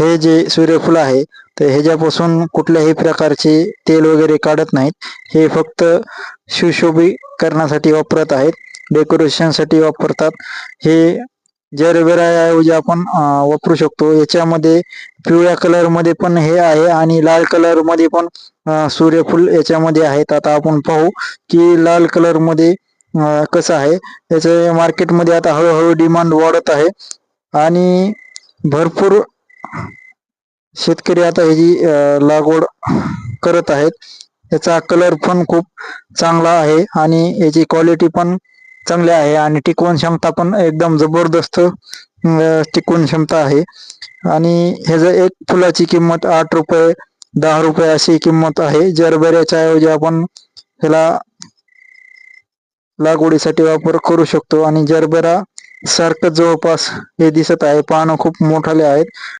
हे जे सूर्यफूल आहे तर ह्याच्यापासून कुठल्याही प्रकारचे तेल वगैरे काढत नाहीत. हे फक्त सुशोभीकरणासाठी वापरत आहेत डेकोरेशनसाठी वापरतात. हे जरबेराऐवजी आपण वापरू शकतो. याच्यामध्ये पिवळ्या कलरमध्ये पण हे आहे आणि लाल कलरमध्ये पण सूर्यफूल याच्यामध्ये आहेत. आता आपण पाहू की लाल कलरमध्ये कसं आहे. याचे मार्केटमध्ये आता हळूहळू डिमांड वाढत आहे. आणि भरपूर शेतकरी आता ह्याची लागवड करत आहेत. याचा कलर पण खूप चांगला आहे आणि याची क्वालिटी पण चांगली आहे आणि टिकवण क्षमता पण एकदम जबरदस्त अं, टिकवण क्षमता आहे. आणि ह्याचं एक फुलाची किंमत आठ रुपये दहा रुपये अशी किंमत आहे. जरबऱ्याच्या ऐवजी आपण ह्याला लागवडीसाठी वापर करू शकतो. आणि जरबेरा सारखं जवळपास हे दिसत आहे. पानं खूप मोठाले आहेत.